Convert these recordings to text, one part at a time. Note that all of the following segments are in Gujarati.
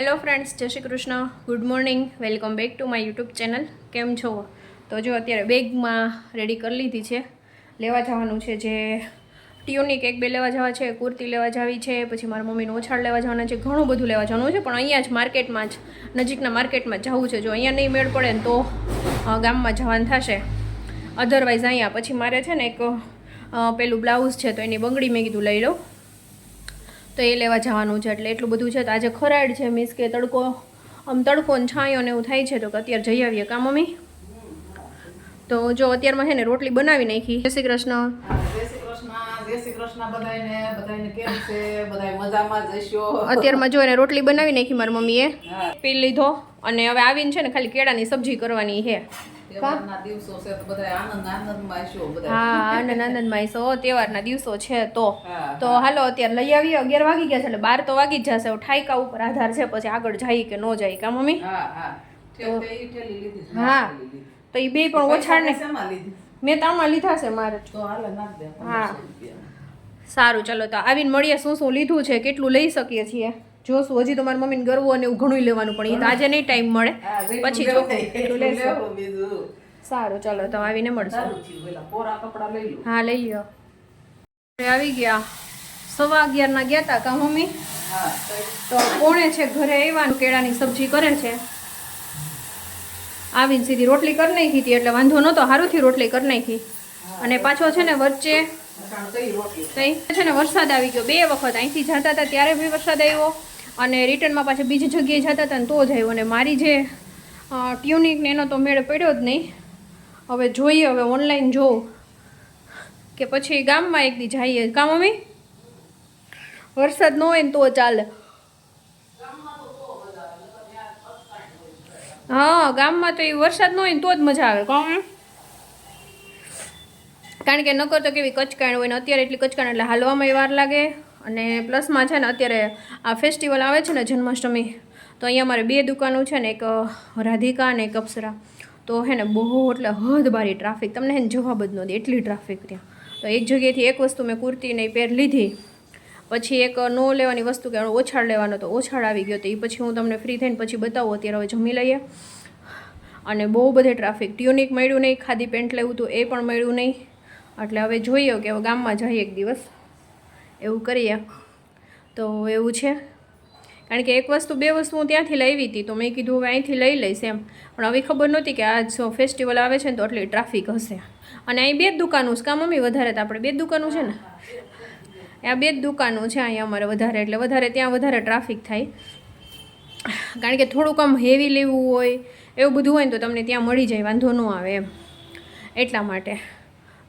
હેલો ફ્રેન્ડ્સ જય Shri Krishna. Good morning welcome back to my YouTube channel કેમ છો? તો જો અત્યારે બેગમાં રેડી કરી લીધી છે. લેવા જવાનું છે જે ટ્યુનિક એક બે લેવા જવા છે, કુર્તી લેવા જવી છે, પછી મારા મમ્મીનું ઓછાળ લેવા જવાના છે, ઘણું બધું લેવા જવાનું છે, પણ અહીંયા જ માર્કેટમાં જ, નજીકના માર્કેટમાં જવું છે. જો અહીંયા નહીં મેળ પડે ને તો ગામમાં જવાનું થશે. અધરવાઇઝ અહીંયા, પછી મારે છે ને એક પેલું બ્લાઉઝ છે તો એની બંગડી મેં કીધું લઈ લઉં. તો એ લેવા જવાનું છે એટલે એટલું બધું છે. તો આજે ખરાડ છે મીન્સ કે તડકો આમ તડકો ને છાંયો ને એવું થાય છે તો કે અત્યારે જઈ આવીએ. કા મમ્મી? તો જો અત્યારમાં છે ને રોટલી બનાવી નાખી. જય શ્રી કૃષ્ણ. જય શ્રી કૃષ્ણ જય શ્રી કૃષ્ણ બધાયને. બધાયને કેમ છે? બધાય મજામાં જ અત્યારમાં જો એને રોટલી બનાવી નાખી મારી મમ્મીએ. પી લીધો અને હવે આવીને છે ને ખાલી કેળાની સબ્જી કરવાની છે. તહેવારના દિવસો છે તો તો. તો હાલો અત્યારે લઈ આવીએ. અગિયાર વાગી ગયા છે એટલે બાર તો વાગી જ જશે. ઠાયકા ઉપર આધાર છે પછી આગળ જાય કે ન જાય કા મમ્મી? હા. તો એ બે પણ ઓછા ને મેં તામાં લીધા છે મારે. હા. સારું ચલો તો આવીને મળીએ શું શું લીધું છે કેટલું લઈ શકીએ છીએ. જોશું હજી તો મારી મમ્મીને ગરવું અને એવું ઘણું લેવાનું પણ એ તો આજે નહીં ટાઈમ મળે. પછી જો. સારું ચાલો તો આવીને મળશું. લઈ લો. હા લઈ હવે આવી ગયા. સવા અગિયારના ગયા હતા કા મમ્મી? તો કોણે છે ઘરે આવ્યા કેળાની સબ્જી કરે છે? આવીને સીધી રોટલી કરી નાખી હતી એટલે વાંધો નહોતો સારુંથી રોટલી કરી નાખી. અને પાછો છે ને વચ્ચે કઈ છે ને વરસાદ આવી ગયો. બે વખત અહીંથી જતા હતા ત્યારે બી વરસાદ આવ્યો. અને રિટર્નમાં પાછા બીજી જગ્યાએ જતા હતા ને તો જ આવ્યો. અને મારી જે ટ્યુનિક ને એનો તો મેળ પડ્યો જ નહીં. હવે જોઈએ, હવે ઓનલાઈન જોઉં. કે પછી ગામમાં એક દી જઈએ. કામ અમે વરસાદ ન હોય ને તો ચાલે. હા, ગામમાં તો એ વરસાદ ન હોય ને તો જ મજા આવે. કોણ કારણ કે નકર તો કેવી કચકાણ હોય ને અત્યારે એટલી કચકાણ એટલે હાલવામાં વાર લાગે. અને પ્લસમાં છે ને અત્યારે આ ફેસ્ટિવલ આવે છે ને જન્માષ્ટમી, તો અહીંયા મારે બે દુકાનો છે ને એક રાધિકા અને એક અપ્સરા. તો હે ને બહુ એટલે હદ બારી ટ્રાફિક. તમને હે ને જવાબ જ ન દે, એટલી ટ્રાફિક ત્યાં. તો એક જગ્યાએથી એક વસ્તુ મેં કુર્તી ને પેર લીધી. પછી એક નો લેવાની વસ્તુ કે ઓછાળ લેવાનો તો ઓછાળ આવી ગયો તો એ પછી હું તમને ફ્રી થઈને પછી બતાવું, અત્યારે હવે જમી લઈએ. અને બહુ બધે ટ્રાફિક. ટ્યુનિક મળ્યું નહીં, ખાદી પેન્ટ લેવું હતું એ પણ મળ્યું નહીં. એટલે હવે જોઈએ કે હવે ગામમાં જઈએ એક દિવસ. એવું કરીએ. તો એવું છે. કારણ કે એક વસ્તુ, બે વસ્તુ હું ત્યાંથી લાવી હતી, તો મેં કીધું હવે અહીંથી લઈ લઈશ એમ. પણ હવે ખબર નહોતી કે આજ ફેસ્ટિવલ આવે છે ને તો એટલી ટ્રાફિક હશે. અને અહીં બે જ દુકાનો છે. કાં મમ્મી વધારે? તો આપણે બે જ દુકાનો છે ને? આ બે જ દુકાનો છે અહીંયા અમારે વધારે. એટલે વધારે ત્યાં વધારે ટ્રાફિક થાય. કારણ કે થોડુંક આમ હેવી લેવું હોય, એવું બધું હોય ને તો તમને ત્યાં મળી જાય, વાંધો ન આવે એમ. એટલા માટે.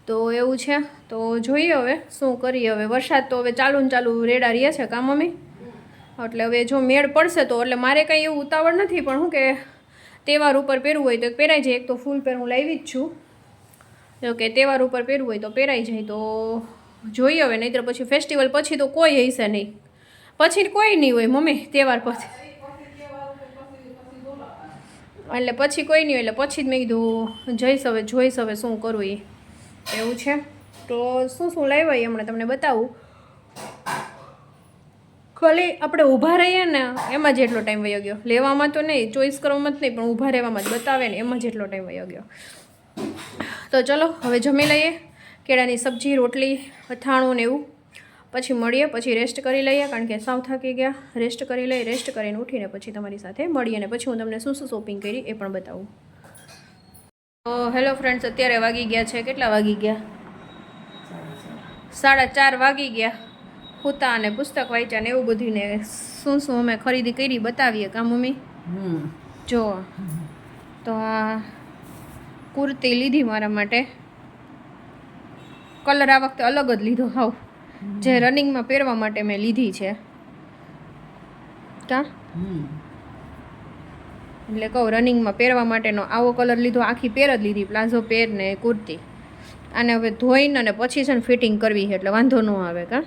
તો એવું છે. તો જોઈએ હવે શું કરીએ હવે. વરસાદ તો હવે ચાલુ ને ચાલુ રેડા રહે છે કા મમ્મી? એટલે હવે જો મેળ પડશે તો, એટલે મારે કંઈ એવું ઉતાવળ નથી, પણ હું કે તહેવાર ઉપર પહેરવું હોય તો પહેરાઈ જાય. એક તો ફૂલ પેર હું લાવી જ છું. જો કે તહેવાર ઉપર પહેરવું હોય તો પહેરાઈ જાય. તો જોઈએ હવે, નહીંતર પછી ફેસ્ટિવલ પછી તો કોઈ હશે નહીં. પછી કોઈ નહીં હોય મમ્મી તહેવાર પછી એટલે પછી કોઈ નહીં હોય, એટલે પછી જ મેં કીધું જઈશ હવે, જોઈશ હવે શું કરવું એ એવું છે? તો શું શું લાવ્યા એ હમણાં તમને બતાવું. ખાલી આપણે ઊભા રહીએ ને એમાં જ એટલો ટાઈમ વયો ગયો. લેવામાં તો નહીં ચોઈસ કરવામાં જ નહીં, પણ ઊભા રહેવામાં જ બતાવે ને એમાં જ એટલો ટાઈમ વયો ગયો. તો ચલો, હવે જમી લઈએ. કેળાની સબ્જી, રોટલી, અથાણું ને એવું. પછી મળીએ, પછી રેસ્ટ કરી લઈએ, કારણ કે સાવ થાકી ગયા. રેસ્ટ કરી લઈએ રેસ્ટ કરીને ઉઠીને પછી તમારી સાથે મળીએ અને પછી હું તમને શું શું શોપિંગ કરી એ પણ બતાવું. હેલો ફ્રેન્ડ્સ અત્યારે વાગી ગયા છે. કેટલા વાગી ગયા? સાડા ચાર વાગી ગયા. હુતા અને પુસ્તક વાંચ્યા ને એવું બધું ને શું શું અમે ખરીદી કરી બતાવીએ કા મમ્મી? જો તો આ કુર્તી લીધી મારા માટે. કલર આ વખતે અલગ જ લીધો હાવ. જે રનિંગમાં પહેરવા માટે મેં લીધી છે. કા? એટલે કહું રનિંગમાં પહેરવા માટેનો આવો કલર લીધો આખી પેર જ લીધી પ્લાઝો પેર ને કુર્તી. આને હવે ધોઈને અને પછી છે ને ફિટિંગ કરવી છે એટલે વાંધો ન આવે કા?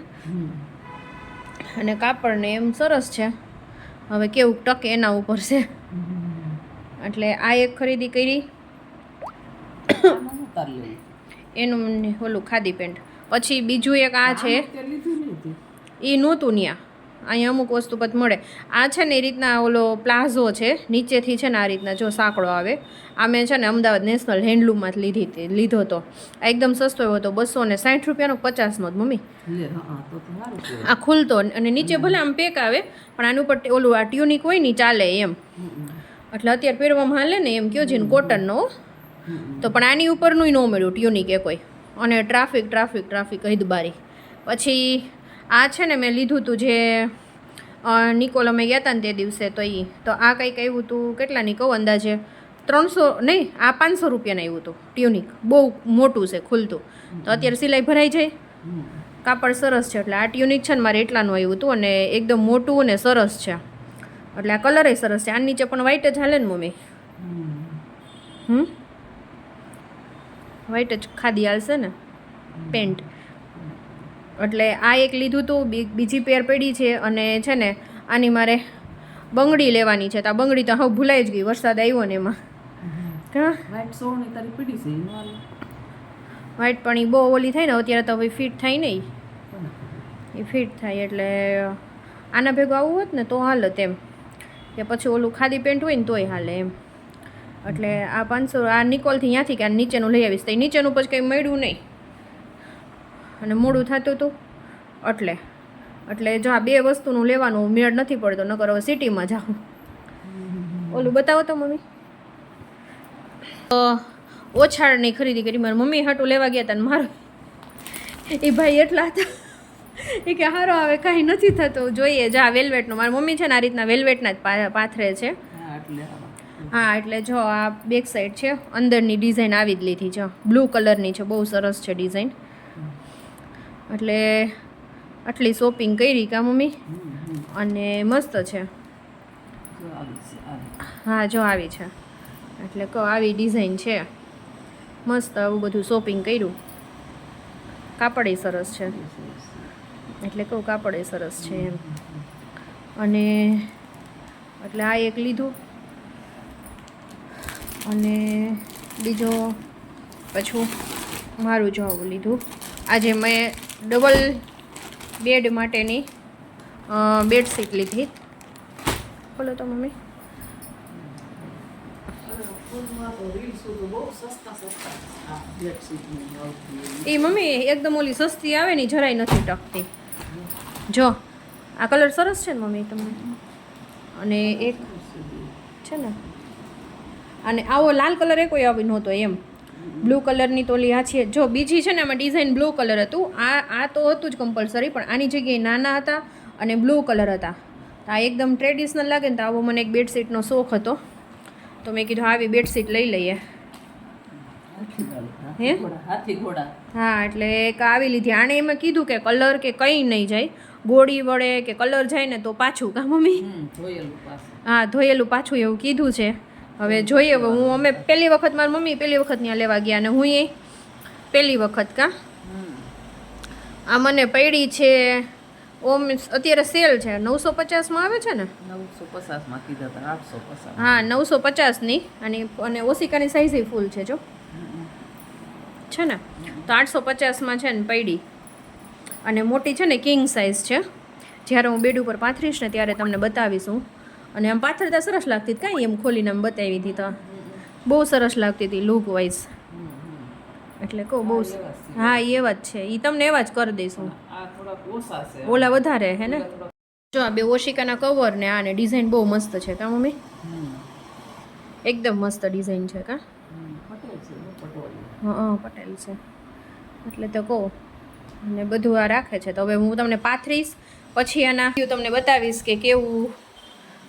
અને કાપડ ને એમ સરસ છે. હવે કેવું ટકે એના ઉપર છે. એટલે આ એક ખરીદી કરી. એનું ઓલું ખાદી પેન્ટ. પછી બીજું એક આ છે. એ નહોતું ત્યાં અહીંયા અમુક વસ્તુ પદ મળે. આ છે ને એ રીતના ઓલો પ્લાઝો છે. નીચેથી છે ને આ રીતના જો સાંકળો આવે. આ મેં છે ને અમદાવાદ નેશનલ હેન્ડલૂમમાંથી લીધી હતી લીધો હતો. આ એકદમ સસ્તો એવો હતો બસો ને સાઠ રૂપિયાનો પચાસનો જ મમ્મી. આ ખુલતો અને નીચે ભલે આમ પેક આવે પણ આનું પર ઓલું આ ટ્યુનિક હોય ને ચાલે એમ. એટલે અત્યારે પહેરવામાં હાલે ને એમ કયો છે ને કોટનનો તો પણ આની ઉપરનું ન મળ્યું ટ્યુનિક એ કોઈ. અને ટ્રાફિક ટ્રાફિક ટ્રાફિક હૈદબારી. પછી આ છે ને મેં લીધું હતું જે નિકોલ અમે ગયા હતા ને તે દિવસે, તો એ તો આ કંઈક આવ્યું હતું કેટલાની કહું અંદાજે? ત્રણસો, નહીં, આ પાંચસો રૂપિયાનું આવ્યું હતું ટ્યુનિક. બહુ મોટું છે, ખુલતું. તો અત્યારે સિલાઈ ભરાઈ જાય. કાપડ સરસ છે, એટલે આ ટ્યુનિક છે ને મારે એટલાનું આવ્યું હતું અને એકદમ મોટું અને સરસ છે. એટલે આ કલરે સરસ છે આ નીચે પણ વ્હાઈટ જ હાલે ને મમ્મી. હમ? વ્હાઈટ જ ખાદી હાલશે ને, પેન્ટ. એટલે આ એક લીધું હતું બીજી પેર પડી છે અને છે ને આની મારે બંગડી લેવાની છે. તો આ બંગડી તો હવે ભૂલાઈ જ ગઈ વરસાદ આવ્યો ને એમાં. વ્હાઈટ પણ એ બહુ ઓલી થાય ને અત્યારે તો હવે ફિટ થાય નહીં એ ફિટ થાય એટલે આના ભેગું આવું હોત ને તો હાલત એમ. કે પછી ઓલું ખાદી પેન્ટ હોય ને તોય હાલે એમ. એટલે આ પાંચસો આ નિકોલથી ત્યાંથી કે નીચેનું લઈ આવીશ. તો નીચેનું પછી કંઈ મળ્યું નહીં. અને મોડું થતું હતું એટલે. એટલે જો આ બે વસ્તુનું લેવાનું મેળ નથી પડતો નકર હવે સિટીમાં જાઉં. ઓલું બતાવો તો મમ્મી. ઓછાળની ખરીદી કરી મારી મમ્મી હાટું લેવા ગયા હતા ને મારો. એ ભાઈ એટલા હતા. એ કે હારો આવે કાંઈ નથી થતું. જોઈએ જા વેલ્વેટનું મારી મમ્મી છે ને આ રીતના વેલ્વેટના જ પાથરે છે. હા એટલે આવા. હા એટલે જો આ બેક સાઈડ છે અંદરની ડિઝાઇન આવી જ લીધી છે. બ્લુ કલરની છે બહુ સરસ છે ડિઝાઇન એટલે આટલી શોપિંગ કરી કા મમ્મી. અને મસ્ત છે. હા જો આવી છે. એટલે કહો આવી ડિઝાઇન છે. મસ્ત આવું બધું શોપિંગ કર્યું. કાપડે સરસ છે. એટલે કહું કાપડે સરસ છે એમ. અને એટલે આ એક લીધું. અને બીજો પાછું મારું જો આવું લીધું. આજે મેં ડબલ બેડ માટેની બેડશીટ લીધી. બોલો તો મમ્મી. એ મમ્મી એકદમ ઓલી સસ્તી આવે ને જરાય નથી ટકતી. જો, આ કલર સરસ છે ને મમ્મી તમને? અને એક છે ને? અને આવો લાલ કલર એ કોઈ આવી નહોતો એમ. બ્લુ કલરની તો ઓલી આ છે. જો બીજી છે ને આમાં ડિઝાઇન બ્લુ કલર હતું. આ આ તો હતું જ કમ્પલસરી પણ આની જગ્યાએ નાના હતા અને બ્લુ કલર હતા. આ એકદમ ટ્રેડિશનલ લાગે ને તો આવો મને એક બેડશીટનો શોખ હતો. તો મેં કીધું આવી બેડશીટ લઈ લઈએ. હે? એટલે એક આવી લીધી. આણે એમાં કીધું કે કલર કે કંઈ નહીં જાય. ગોળી વળે કે કલર જાય ને તો પાછું કા મમ્મી? હા ધોયેલું પાછું એવું કીધું છે. હવે જોઈએ હવે હું અમે પહેલી વખત મારી મમ્મી પહેલી વખત ત્યાં લેવા ગયા અને હું એ પહેલી વખત કા? આ મને પડી છે ઓમ અત્યારે સેલ છે નવસો પચાસમાં આવે છે ને? નવસો પચાસમાં કીધા હતા આઠસો પચાસ. હા નવસો પચાસની અને અને ઓસિકાની સાઈઝ ફૂલ છે જો. છે ને? તો આઠસો પચાસમાં છે ને પૈડી. અને મોટી છે ને કિંગ સાઇઝ છે. જ્યારે હું બેડ ઉપર પાથરીશ ને ત્યારે તમને બતાવીશ હું. અને આમ પાથરતા સરસ લાગતી હતી. કાંઈ એમ ખોલીને આમ બતાવી હતી તો. બહુ સરસ લાગતી હતી લુક વાઇઝ એટલે કહું બહુ હા એવા જ છે. એ તમને એવા જ કરી દઈશું. ઓલા વધારે હે ને? જો આ બે ઓશિકાના કવર ને આ ને ડિઝાઇન બહુ મસ્ત છે કા મમ્મી? એકદમ મસ્ત ડિઝાઇન છે કા? હા પટેલ છે. એટલે તો કહું. અને બધું આ રાખે છે. તો હવે હું તમને પાથરીશ. પછી આના તમને બતાવીશ કે કેવું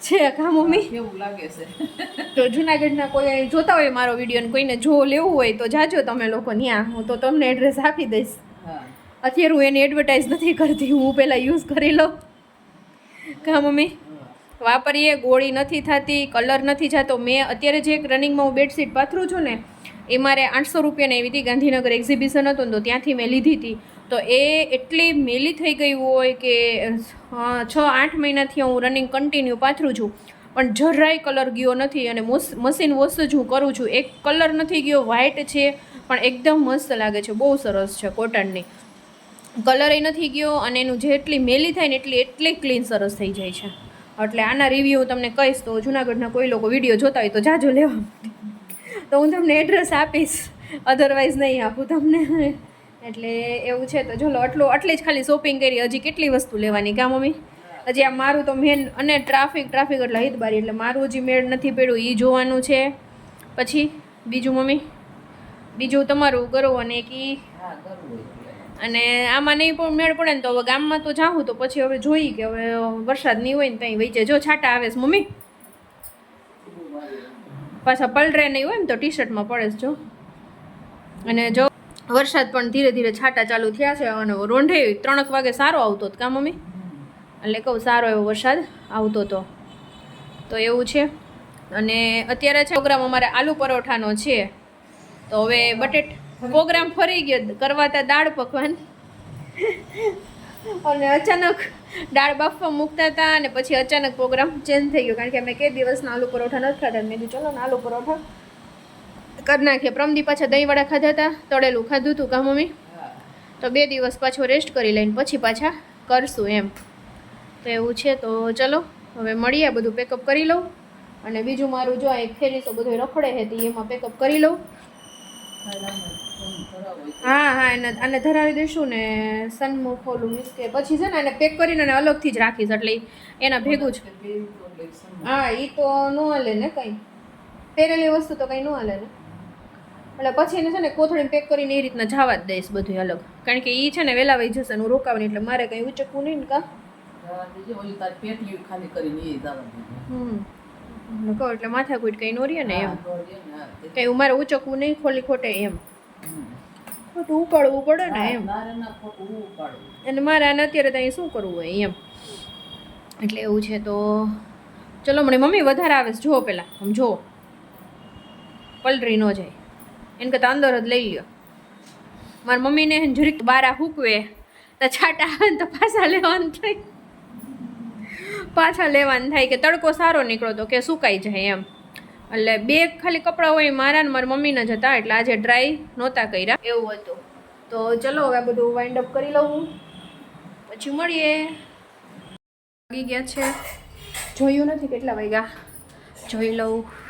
છે કા મમ્મી? કેવું લાગે છે? તો જુનાગઢના કોઈ અહીં જોતા હોય મારો વીડિયો કોઈને જો લેવું હોય તો જાજો તમે લોકો ત્યાં હું તો તમને એડ્રેસ આપી દઈશ. અત્યારે હું એની એડવર્ટાઇઝ નથી કરતી હું પહેલાં યુઝ કરી લઉં. કા મમ્મી? વાપરીએ ગોળી નથી થતી કલર નથી જતો. મેં અત્યારે જે એક રનિંગમાં હું બેડશીટ પાથરું છું ને એ મારે આઠસો રૂપિયાની આવી હતી. ગાંધીનગર એક્ઝિબિશન હતું ને તો ત્યાંથી મેં લીધી હતી. તો એ એટલી મેલી થઈ ગઈ હોય કે છ, આઠ મહિનાથી હું રનિંગ કન્ટિન્યુ પાથરું છું. પણ જરાય કલર ગયો નથી અને મશીન વોશ જ હું કરું છું. એક કલર નથી ગયો વ્હાઇટ છે, પણ એકદમ મસ્ત લાગે છે. બહુ સરસ છે કોટનની. કલર નથી ગયો અને એનું જેટલી મેલી થાય ને એટલી એટલી ક્લીન સરસ થઈ જાય છે. એટલે આના રિવ્યૂ તમને કહીશ તો જુનાગઢના કોઈ લોકો વીડિયો જોતા હોય તો જાજો લેવા. તો હું તમને એડ્રેસ આપીશ. અધરવાઇઝ નહીં આપું તમને. એટલે એવું છે તો ચલો આટલું, આટલી જ ખાલી શોપિંગ કરી, હજી કેટલી વસ્તુ લેવાની કા મમ્મી? હજી આ મારું તો મેન અને ટ્રાફિક ટ્રાફિક એટલે હિતબારી એટલે મારું હજી મેળ નથી પડ્યું એ જોવાનું છે. પછી, બીજું મમ્મી? બીજું તમારું કરો અને એટલે. અને આમાં નહીં પણ મેળ પડે ને તો હવે ગામમાં તો જાઉં તો પછી હવે જોઈ કે હવે વરસાદ નહીં હોય ને ત્યાં વચ્ચે જો છાંટા આવે છે, મમ્મી? પાછા પલરે નહીં હોય ને તો ટી શર્ટમાં પડે છે, જો. અને જો વરસાદ પણ ધીરે ધીરે છાંટા ચાલુ થયા છે અને રોંઢે ત્રણક વાગે સારો આવતો હતો કા મમ્મી? એટલે કહું, સારો એવો વરસાદ આવતો હતો તો એવું છે. અને અત્યારે છે, પ્રોગ્રામ અમારે આલુ પરોઠાનો છે. તો હવે બટેટ પ્રોગ્રામ ફરી ગયો, કરવાતા દાળ પકવાન. અને અચાનક દાળ બાફવા મૂકતા હતા અને પછી અચાનક પ્રોગ્રામ ચેન્જ થઈ ગયો. કારણ કે અમે કે દિવસના આલુ પરોઠા નથી ખાધા. મેં કીધું, ચલો ને આલુ પરોઠા. કરી નાખીએ. પ્રમદી પાછા દહીંવડા ખાધા હતા તળેલું ખાધું હતું કા મમ્મી? તો બે દિવસ પાછો રેસ્ટ કરી લઈને પછી પાછા કરશું એમ. તો એવું છે તો ચલો હવે મળીએ બધું પેકઅપ કરી લઉં. અને બીજું મારું જો એક ફેરી તો બધું રખડે છે તો એમાં પેકઅપ કરી લઉં. હા હા એને આને ધરાવી દઈશું ને સન્મુખ ઓલું મીન્સ કે પછી છે ને એને પેક કરીને એને અલગથી જ રાખીશ એટલે એના ભેગું જ. હા એ તો ન હાલે ને કંઈ. પહેરેલી વસ્તુ તો કંઈ ન હાલે ને. એટલે પછી એને છે ને કોથળી પેક કરીને એ રીતના જવા જ દઈશ બધું અલગ. કારણ કે એ છે ને વહેલા વહી જશે હું રોકાવાની, એટલે મારે કંઈ ઉચકવું નહીં ને કા. હમ. કહો એટલે માથાકૂટ કંઈ નો રહે ને એમ. કંઈ મારે ઉચકવું નહીં, ખોલી ખોટે એમ. ખોટું ઉપાડવું પડે ને એમ. અને મારે આને અત્યારે ત્યાં શું કરવું હોય એમ. એટલે એવું છે તો ચલો મને મમ્મી વધારે આવે છે. જુઓ પહેલાં આમ જુઓ. પલરી ન જાય. એને કરતાં અંદર જ લઈ લ્યો. મારી મમ્મીને જરીક બારા હૂકવે. તો છાટા આવે તો પાછા લેવાનું થાય. પાછા લેવાનું થાય કે તડકો સારો નીકળો તો કે સુકાઈ જાય એમ. એટલે બે ખાલી કપડાં હોય મારા ને મારી મમ્મીના જ હતા એટલે આજે ડ્રાય નહોતા કર્યા. એવું હતું. તો ચલો હવે બધું વાઇન્ડ અપ કરી લઉં પછી મળીએ. વાગી ગયા છે. જોયું નથી કેટલા વાગ્યા. જોઈ લઉં.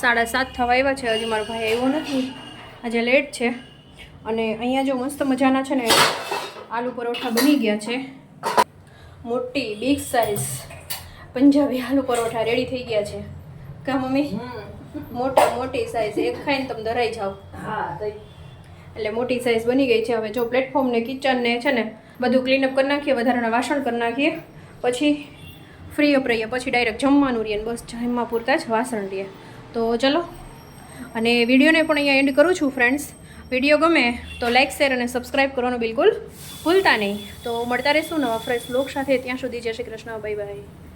સાડા સાત થવા આવ્યા છે. હજી મારો ભાઈ આવ્યો નથી. આજે લેટ છે. અને અહીંયા જો મસ્ત મજાના છે ને આલુ પરોઠા બની ગયા છે. મોટી big size Punjabi aloo paratha ready થઈ ગયા છે. કા મમ્મી? મોટા મોટી સાઇઝ એક ખાઈને તમે ધરાઈ જાઓ. એટલે મોટી સાઇઝ બની ગઈ છે. હવે જો પ્લેટફોર્મને કિચનને કિચન ને છે ને બધું ક્લીનઅપ કરી નાખીએ વધારાના વાસણ કરી નાખીએ. પછી ફ્રી અપ રહીએ. પછી ડાયરેક્ટ જમવાનું રહીએ બસ. જમવા પૂરતા જ વાસણ રહીએ. તો ચલો. અને વિડીયોને પણ અહીંયા એન્ડ કરું છું ફ્રેન્ડ્સ વીડિયો ગમે તો લાઇક શેર અને સબસ્ક્રાઈબ કરવાનું બિલકુલ ભૂલતા નહીં. તો મળતા રહેશું નવા ફ્રેશ લોક સાથે. ત્યાં સુધી જય શ્રી કૃષ્ણ બાય બાય